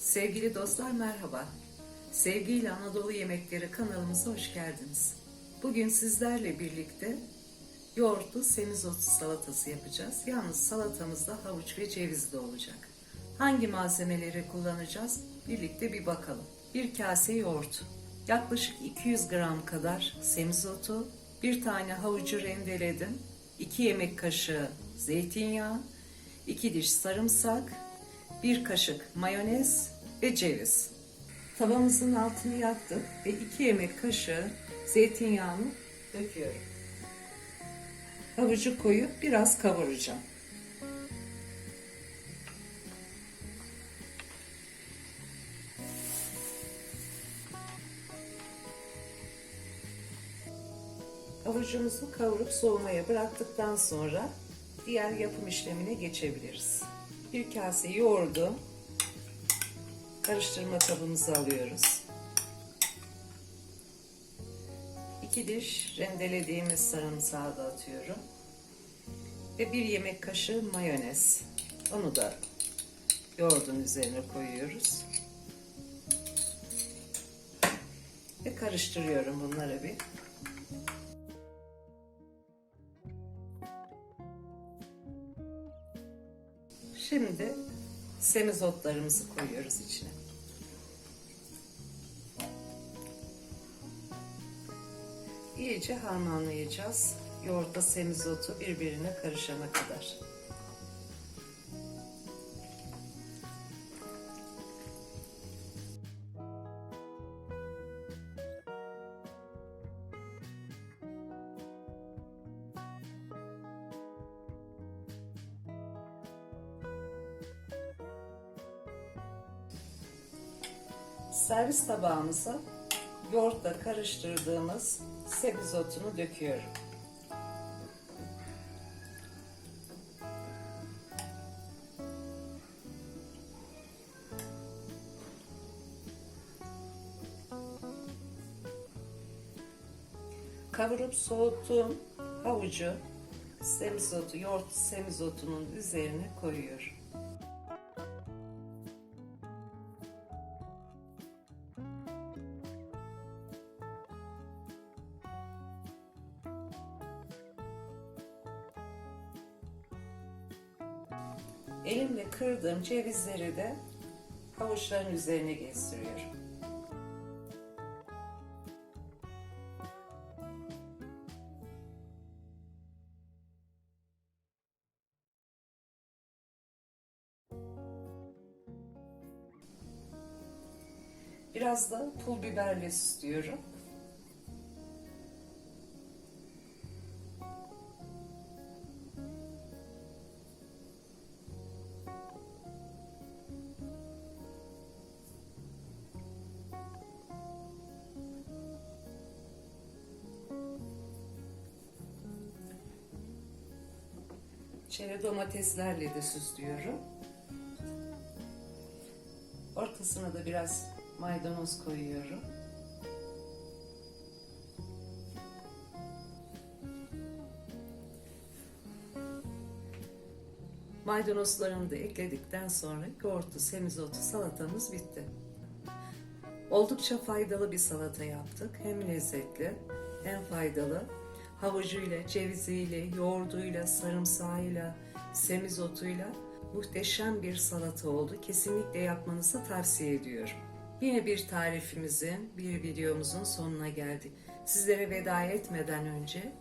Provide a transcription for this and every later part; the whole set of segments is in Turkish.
Sevgili dostlar merhaba. Sevgiyle Anadolu Yemekleri kanalımıza hoş geldiniz. Bugün sizlerle birlikte yoğurtlu semizotu salatası yapacağız. Yalnız salatamızda havuç ve cevizli olacak. Hangi malzemeleri kullanacağız? Birlikte bir bakalım. Bir kase yoğurt, yaklaşık 200 gram kadar semizotu, bir tane havucu rendeledim, 2 yemek kaşığı zeytinyağı, 2 diş sarımsak, bir kaşık mayonez ve ceviz. Tavamızın altını yaktık ve 2 yemek kaşığı zeytinyağını döküyorum. Havucu koyup biraz kavuracağım. Havucumuzu kavurup soğumaya bıraktıktan sonra diğer yapım işlemine geçebiliriz. Bir kase yoğurdu karıştırma kabımıza alıyoruz. 2 diş rendelediğimiz sarımsağı da atıyorum. Ve bir yemek kaşığı mayonez. Onu da yoğurdun üzerine koyuyoruz. Ve karıştırıyorum bunları bir. Şimdi semizotlarımızı koyuyoruz içine. İyice harmanlayacağız. Yoğurtla semizotu birbirine karışana kadar. Servis tabağımıza yoğurtla karıştırdığımız semizotunu döküyorum. Kavurup soğuttuğum havucu semizotu, yoğurt semizotunun üzerine koyuyorum. Elimle kırdığım cevizleri de havuçların üzerine gezdiriyorum. Biraz da pul biberle süslüyorum. Çeri domateslerle de süslüyorum. Ortasına da biraz maydanoz koyuyorum. Maydanozlarını da ekledikten sonra yoğurtlu semizotu salatamız bitti. Oldukça faydalı bir salata yaptık. Hem lezzetli hem faydalı. Havucuyla, ceviziyle, yoğurduyla, sarımsağıyla, semizotuyla muhteşem bir salata oldu. Kesinlikle yapmanızı tavsiye ediyorum. Yine bir tarifimizin, bir videomuzun sonuna geldik. Sizlere veda etmeden önce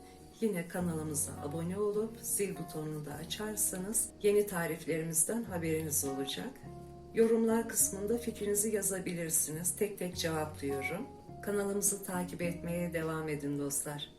yine kanalımıza abone olup zil butonunu da açarsanız yeni tariflerimizden haberiniz olacak. Yorumlar kısmında fikrinizi yazabilirsiniz. Tek tek cevaplıyorum. Kanalımızı takip etmeye devam edin dostlar.